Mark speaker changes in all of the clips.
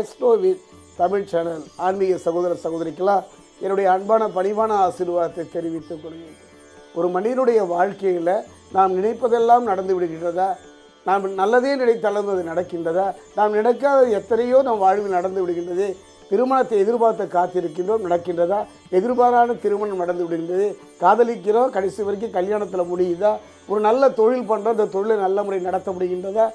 Speaker 1: எக்ஸ்ப்ளோ with Tamil channel ஆன்மீக சகோதர சகோதரிக்கெல்லாம் என்னுடைய அன்பான பணிவான ஆசீர்வாதத்தை தெரிவித்துக் கொள்கிறேன். ஒரு மனிதனுடைய வாழ்க்கையில் நாம் நினைப்பதெல்லாம் நடந்து விடுகின்றதா? நாம் நல்லதே நினைத்தாலும் அது நடக்கின்றதா? நாம் நினைக்காத எத்தனையோ நம் வாழ்வில் நடந்து விடுகின்றது. திருமணத்தை எதிர்பார்த்து காத்திருக்கின்றோம் நடக்கின்றதா? எதிர்பாராத திருமணம் நடந்து விடுகின்றது. காதலிக்கிறோம் கடைசி வரைக்கும் கல்யாணத்தில் முடியுதா? ஒரு நல்ல தொழில் பண்ணுறோம் அந்த தொழிலை நல்ல முறை நடத்த முடிகின்றதா?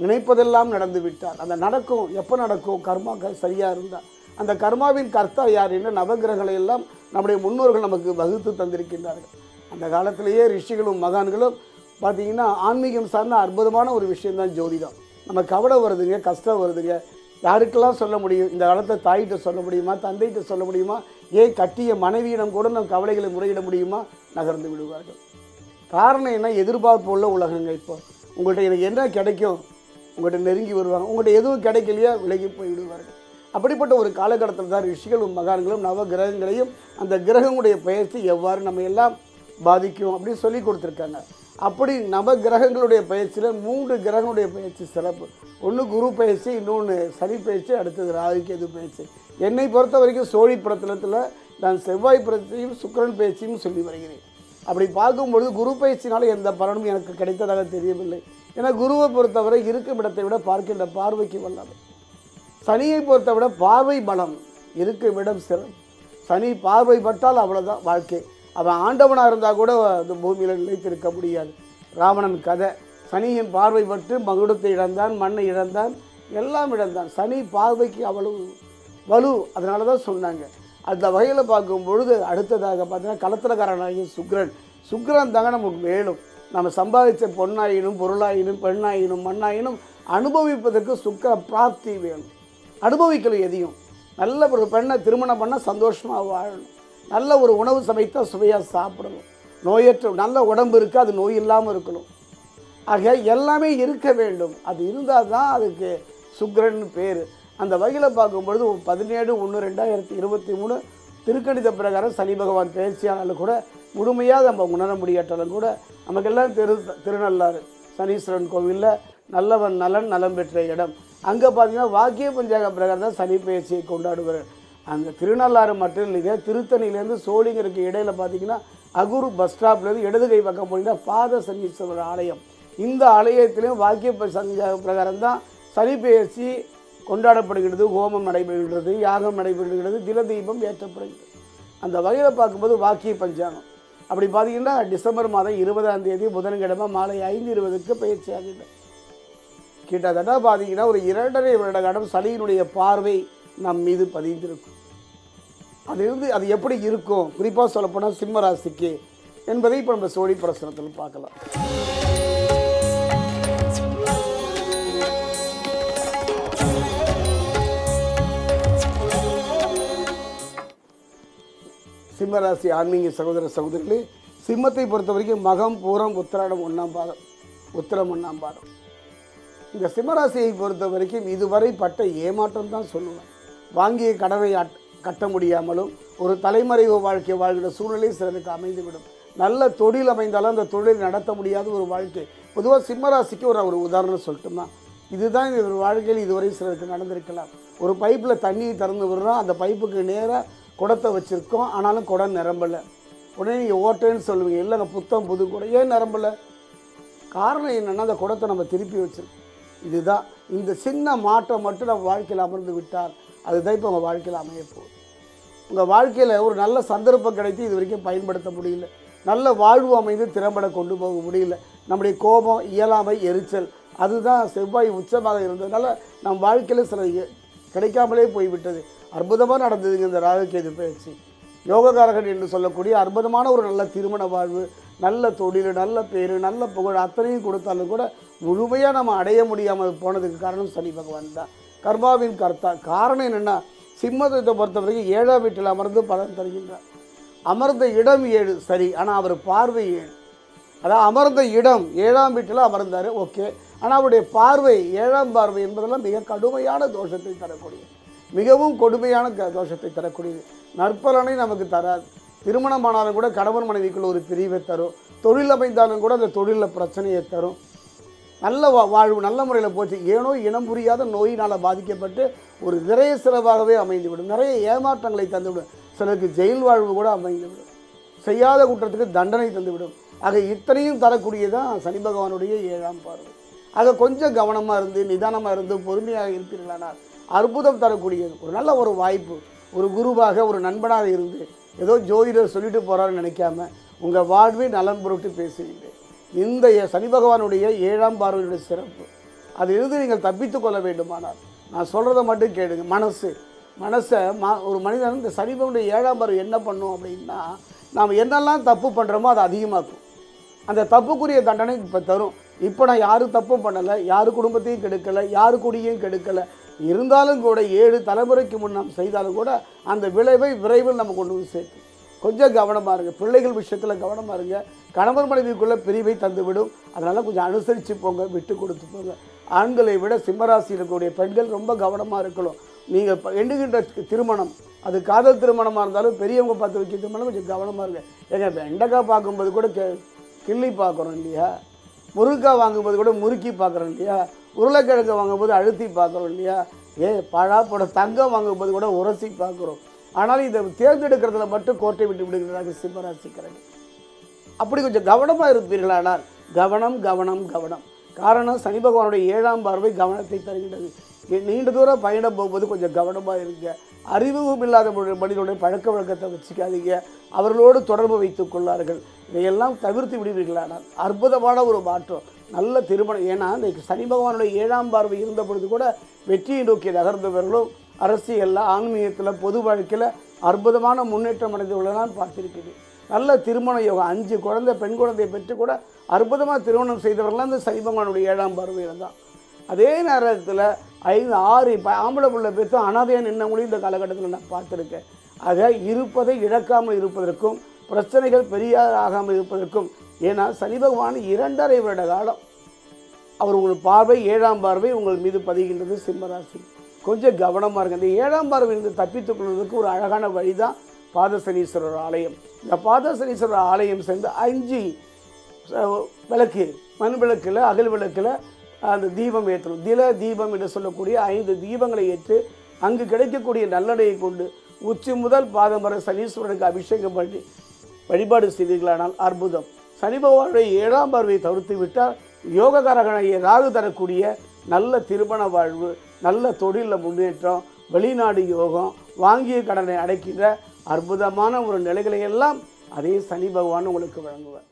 Speaker 1: நினைப்பதெல்லாம் நடந்து விட்டார் அந்த நடக்கும் எப்போ நடக்கும்? கர்மா க- சரியாக இருந்தால் அந்த கர்மாவின் கர்த்தா யார் என்ன நவகிரகங்களை எல்லாம் நம்முடைய முன்னோர்கள் நமக்கு வகுத்து தந்திருக்கின்றார்கள். அந்த காலத்திலேயே ரிஷிகளும் மகான்களும் பார்த்தீங்கன்னா ஆன்மீகம் சார்ந்த அற்புதமான ஒரு விஷயம்தான் ஜோதிடம். நம்ம கவலை வருதுங்க கஷ்டம் வருதுங்க. யாருக்கெல்லாம் சொல்ல முடியும்? இந்த காலத்தை தாயிட்ட சொல்ல முடியுமா? தந்தைகிட்ட சொல்ல முடியுமா? ஏன் கட்டிய மனைவியிடம் கூட நம் கவலைகளை முறையிட முடியுமா? நகர்ந்து விடுவார்கள். காரணம் என்ன? எதிர்பார்ப்பு உள்ள உலகங்க இப்போ. உங்கள்கிட்ட எனக்கு என்ன கிடைக்கும்? உங்கள்கிட்ட நெருங்கி வருவாங்க. உங்கள்கிட்ட எதுவும் கிடைக்கலையா விலகி போய் விடுவார்கள் அப்படிப்பட்ட ஒரு காலகட்டத்தில் தான் ரிஷிகளும் மகான்களும் நவ கிரகங்களையும் அந்த கிரகங்களுடைய பயிற்சி எவ்வாறு நம்ம எல்லாம் பாதிக்கும் அப்படின்னு சொல்லி கொடுத்துருக்காங்க. அப்படி நவ கிரகங்களுடைய பயிற்சியில் மூன்று கிரகங்களுடைய பயிற்சி சிறப்பு. ஒன்று குரு பயிற்சி இன்னொன்று சனி பயிற்சி அடுத்தது ராகு கேது பயிற்சி. என்னை பொறுத்த வரைக்கும் சோழி பிரத்தனத்தில் நான் செவ்வாய் பிரச்சனையும் சுக்கிரன் பயிற்சியும் சொல்லி வருகிறேன். அப்படி பார்க்கும்பொழுது குரு பயிற்சினால எந்த பலனும் எனக்கு கிடைத்ததாக தெரியவில்லை. ஏன்னா குருவை பொறுத்தவரை இருக்கும் இடத்தை விட பார்க்கின்ற பார்வைக்கு வல்லமை. சனியை பொறுத்த விட பார்வை பலம் இருக்கும் இடம் சிறம் சனி பார்வை பட்டால் அவ்வளோதான் வாழ்க்கை. அவன் ஆண்டவனாக இருந்தால் கூட அந்த பூமியில் நிலைத்திருக்க முடியாது. ராவணன் கதை. சனியின் பார்வை பட்டு மகுடத்தை இழந்தான் மண்ணை இழந்தான் எல்லாம் இழந்தான். சனி பார்வைக்கு அவ்வளவு வலு அதனால தான் சொன்னாங்க. அந்த வகையில் பார்க்கும் பொழுது அடுத்ததாக பார்த்தீங்கன்னா களத்திரக்காரனாகிய சுக்ரன். சுக்ரன் தாங்க நமக்கு மேலும். நம்ம சம்பாதிச்ச பொண்ணாயினும் பொருளாயினும் பெண்ணாயினும் மண்ணாயினும் அனுபவிப்பதற்கு சுக்க பிராப்தி வேணும். அனுபவிக்கணும் எதையும். நல்ல ஒரு பெண்ணை திருமணம் பண்ணால் சந்தோஷமாக வாழணும். நல்ல ஒரு உணவு சமைத்தால் சுவையாக சாப்பிடணும். நோயற்ற நல்ல உடம்பு இருக்குது அது நோய் இல்லாமல் இருக்கணும். ஆக எல்லாமே இருக்க வேண்டும். அது இருந்தால் தான் அதுக்கு சுக்கிரன் பேர். அந்த வகையில் பார்க்கும்பொழுது பதினேழு ஒன்று ரெண்டாயிரத்தி இருபத்தி மூணு திருக்கணித பிரகாரம் சனி பகவான் பயிற்சியானாலும் கூட முழுமையாக நம்ம உணர முடியாட்டாலும் கூட நமக்கெல்லாம் திரு திருநள்ளாறு சனீஸ்வரன் கோவிலில் நல்லவன் நலன் நலம் பெற்ற இடம். அங்கே பார்த்தீங்கன்னா வாக்கிய பஞ்சாக பிரகாரம் தான் சனி பயிற்சியை கொண்டாடுவார். அந்த திருநள்ளாறு மட்டும் இல்லைங்க திருத்தணியிலேருந்து சோழிங்கருக்கு இடையில் பார்த்தீங்கன்னா அகுரு பஸ் ஸ்டாப்லேருந்து இடது கை பக்கம் போனீங்கன்னா பாத சனீஸ்வரர் ஆலயம். இந்த ஆலயத்திலையும் வாக்கிய ப- சஞ்சாக பிரகாரம் தான் சனி பயிற்சி கொண்டாடப்படுகிறது ஹோமம் நடைபெறுகிறது யாகம் நடைபெறுகிறது தில தீபம் ஏற்றப்படுகிறது. அந்த வகையில் பார்க்கும்போது வாக்கிய பஞ்சாங்கம். அப்படி பார்த்தீங்கன்னா டிசம்பர் மாதம் இருபதாம் தேதி புதன்கிழமை மாலை ஐந்து இருபதுக்கு பயிற்சி ஆகின்றது கிட்டத்தட்ட பார்த்தீங்கன்னா ஒரு இரண்டரை வருட காலம் சனியினுடைய பார்வை நம் மீது பதிந்திருக்கும். அதிலிருந்து அது எப்படி இருக்கும்? குறிப்பாக சொல்லப்போனால் சிம்ம ராசிக்கு என்பதை இப்போ நம்ம சோழி பிரசனத்தில் பார்க்கலாம். சிம்மராசி ஆன்மீக சகோதர சகோதரிகளே சிம்மத்தை பொறுத்த வரைக்கும் மகம் பூரம் உத்திராடம் ஒன்றாம் பாதம் உத்திரம் ஒன்றாம் பாதம். இந்த சிம்மராசியை பொறுத்த வரைக்கும் இதுவரை பட்ட ஏமாற்றம் தான் சொல்லுவேன். வாங்கிய கடனை அட்- கட்ட முடியாமலும் ஒரு தலைமறைவு வாழ்க்கை வாழ்கிற சூழ்நிலை சிலருக்கு அமைந்துவிடும். நல்ல தொழில் அமைந்தாலும் அந்த தொழில் நடத்த முடியாத ஒரு வாழ்க்கை. பொதுவாக சிம்மராசிக்கு ஒரு ஒரு உதாரணம் சொல்லட்டுமா? இதுதான் ஒரு வாழ்க்கையில் இதுவரை சிலருக்கு நடந்திருக்கலாம். ஒரு பைப்பில் தண்ணியை திறந்து விடுறோம் அந்த பைப்புக்கு நேராக குடத்தை வச்சுருக்கோம் ஆனாலும் குடம் நிரம்பலை. உடனே நீங்கள் ஓட்டேன்னு சொல்லுவீங்க இல்லைங்க புத்தம் புது குடம். ஏன் நிரம்பலை? காரணம் என்னென்னா அந்த குடத்தை நம்ம திருப்பி வச்சுருக்கோம். இதுதான். இந்த சின்ன மாற்றம் மட்டும் நம்ம வாழ்க்கையில் அமர்ந்து விட்டால் அதுதான் இப்போ உங்கள் வாழ்க்கையில் அமைய போகுது. உங்கள் வாழ்க்கையில் ஒரு நல்ல சந்தர்ப்பம் கிடைத்து இது வரைக்கும் பயன்படுத்த முடியல. நல்ல வாழ்வு அமைந்து திறம்பட கொண்டு போக முடியல. நம்முடைய கோபம் இயலாமை எரிச்சல் அதுதான் செவ்வாய் உச்சமாக இருந்ததுனால நம் வாழ்க்கையில் சில கிடைக்காமலே போய்விட்டது. அற்புதமாக நடந்ததுங்க இந்த ராகுகேது பயிற்சி. யோகக்காரகன் என்று சொல்லக்கூடிய அற்புதமான ஒரு நல்ல திருமண வாழ்வு நல்ல தொழில் நல்ல பேர் நல்ல புகழ் அத்தனையும் கொடுத்தாலும் கூட முழுமையாக நம்ம அடைய முடியாமல் போனதுக்கு காரணம் சனி பகவான் தான். கர்மாவின் கர்த்தா. காரணம் என்னென்னா சிம்மத்தை பொறுத்த வரைக்கும் ஏழாம் வீட்டில் அமர்ந்து பலன் தருகின்றார். அமர்ந்த இடம் ஏழு. சரி ஆனால் அவர் பார்வை ஏழு. அதான் அமர்ந்த இடம் ஏழாம் வீட்டில் அமர்ந்தார் ஓகே. ஆனால் அவருடைய பார்வை ஏழாம் பார்வை என்பதெல்லாம் மிக கடுமையான தோஷத்தை தரக்கூடியது. மிகவும் கொடுமையான க- தோஷத்தை தரக்கூடியது. நற்பலனை நமக்கு தராது. திருமணம் ஆனாலும் கூட கணவன் மனைவிக்குள்ள ஒரு பிரிவை தரும். தொழில் அமைந்தாலும் கூட அந்த தொழிலில் பிரச்சனையை தரும். நல்ல வா வாழ்வு நல்ல முறையில் போச்சு. ஏனோ இனம் புரியாத நோயினால் பாதிக்கப்பட்டு ஒரு நிறைய செலவாகவே அமைந்துவிடும். நிறைய ஏமாற்றங்களை தந்துவிடும். சிலருக்கு ஜெயில் வாழ்வு கூட அமைந்துவிடும். செய்யாத குற்றத்துக்கு தண்டனை தந்துவிடும். ஆக இத்தனையும் தரக்கூடியதான் சனி பகவானுடைய ஏழாம் பார்வை. ஆக கொஞ்சம் கவனமாக இருந்து நிதானமாக இருந்து பொறுமையாக இருப்பீர்களானால் அற்புதம் தரக்கூடியது. ஒரு நல்ல ஒரு வாய்ப்பு. ஒரு குருவாக ஒரு நண்பனாக இருந்து ஏதோ ஜோதிடர் சொல்லிட்டு போகிறாருன்னு நினைக்காம உங்கள் வாழ்வை நலன் பொருட்டு பேசுகின்றேன் இந்த சனி பகவானுடைய ஏழாம் பார்வையுடைய சிறப்பு. அதிலிருந்து நீங்கள் தப்பித்து கொள்ள வேண்டுமானால் நான் சொல்கிறத மட்டும் கேளுங்க. மனசு. மனசை மா ஒரு மனிதன் இந்த சனி பகவானுடைய ஏழாம் பார்வை என்ன பண்ணும் அப்படின்னா நாம் என்னெல்லாம் தப்பு பண்ணுறோமோ அதை அதிகமாக்கும். அந்த தப்புக்குரிய தண்டனை இப்போ தரும். இப்போ நான் யாரும் தப்பும் பண்ணலை யார் குடும்பத்தையும் கெடுக்கலை யார் குடியையும் கெடுக்கலை இருந்தாலும் கூட ஏழு தலைமுறைக்கு முன் நாம் செய்தாலும் கூட அந்த விளைவை விரைவில் நம்ம கொண்டு வந்து சேர்க்கும் கொஞ்சம் கவனமாக இருங்க. பிள்ளைகள் விஷயத்தில் கவனமாக இருங்க. கணவர் மனைவிக்குள்ளே பிரிவை தந்துவிடும். அதனால் கொஞ்சம் அனுசரித்து போங்க விட்டு கொடுத்து போங்க. ஆண்களை விட சிம்மராசியில் இருக்கக்கூடிய பெண்கள் ரொம்ப கவனமாக இருக்கணும். நீங்கள் எண்ணுகின்ற திருமணம் அது காதல் திருமணமாக இருந்தாலும் பெரியவங்க பார்த்து வைக்க திருமணம் கொஞ்சம் கவனமாக இருங்க. ஏங்க வெண்டைக்காய் பார்க்கும்போது கூட கெ கிள்ளி பார்க்குறோம் இல்லையா? முருங்கைக்காய் வாங்கும்போது கூட முறுக்கி பார்க்குறோம் இல்லையா? உருளைக்கிழங்கு வாங்கும்போது அழுத்தி பார்க்குறோம் இல்லையா? ஏ பழாப்போட தங்கம் வாங்கும்போது கூட உரசி பார்க்குறோம். ஆனால் இதை தேர்ந்தெடுக்கிறதுல மட்டும் கோட்டை விட்டு விடுகிறார்கள் சிம்மராசிக்கிறேன் அப்படி கொஞ்சம் கவனமாக இருப்பீர்களானால் கவனம் கவனம் கவனம். காரணம் சனி பகவானுடைய ஏழாம் பார்வை கவனத்தை தருகின்றது நீண்ட தூரம் பயணம் போகும்போது கொஞ்சம் கவனமாக இருங்க. அறிமுகம் இல்லாத மனிதனுடைய பழக்க வழக்கத்தை வச்சுக்காதீங்க. அவர்களோடு தொடர்பு வைத்துக் கொள்ளார்கள். இதையெல்லாம் தவிர்த்து விடுவீர்களானால் அற்புதமான ஒரு மாற்றம். நல்ல திருமணம். ஏன்னா இன்றைக்கு சனி பகவானுடைய ஏழாம் பார்வை இருந்த பொழுது கூட வெற்றியை நோக்கி நகர்ந்தவர்களும் அரசியலில் ஆன்மீகத்தில் பொது வாழ்க்கையில் அற்புதமான முன்னேற்றம் அடைந்துள்ளதான் பார்த்துருக்குது நல்ல திருமண யோகம். அஞ்சு குழந்தை பெண் குழந்தையை பெற்று கூட அற்புதமாக திருமணம் செய்தவர்கள்லாம் இந்த சனி பகவானுடைய ஏழாம் பார்வையில் தான். அதே நேரத்தில் ஐந்து ஆறு இப்போ ஆம்பளை பிள்ளை பெற்று அனாதையாக நின்னவங்களையும் இந்த காலகட்டத்தில் நான் பார்த்துருக்கேன். ஆக இருப்பதை இழக்காமல் இருப்பதற்கும் பிரச்சனைகள் பெரிய ஆகாமல் இருப்பதற்கும் ஏன்னா சனி பகவான் இரண்டரை வருட காலம் அவர் உங்கள் பார்வை ஏழாம் பார்வை உங்கள் மீது பதிகின்றது சிம்மராசி. கொஞ்சம் கவனமாக இருங்க. இந்த ஏழாம் பார்வையிலிருந்து தப்பித்துக் கொள்வதற்கு ஒரு அழகான வழி தான் பாதசனீஸ்வரர் ஆலயம். இந்த பாதசனீஸ்வரர் ஆலயம் சேர்ந்து அஞ்சு விளக்கு மண் விளக்கில் அகல் விளக்கில் அந்த தீபம் ஏற்றணும். தில தீபம் என்று சொல்லக்கூடிய ஐந்து தீபங்களை ஏற்று அங்கு கிடைக்கக்கூடிய நல்லடையை கொண்டு உச்சி முதல் பாதம் வரை சனீஸ்வரனுக்கு அபிஷேகம் பண்ணி வழிபாடு செய்தீர்களானால் அற்புதம். சனி பகவானுடைய ஏழாம் பார்வையை தவிர்த்து விட்டால் யோககாரகனைய ராகு தரக்கூடிய நல்ல திருமண வாழ்வு நல்ல தொழிலில் முன்னேற்றம் வெளிநாடு யோகம் வாங்கிய கடனை அடைக்கின்ற அற்புதமான ஒரு நிலைகளை எல்லாம் அதே சனி பகவான் உங்களுக்கு வழங்குவார்.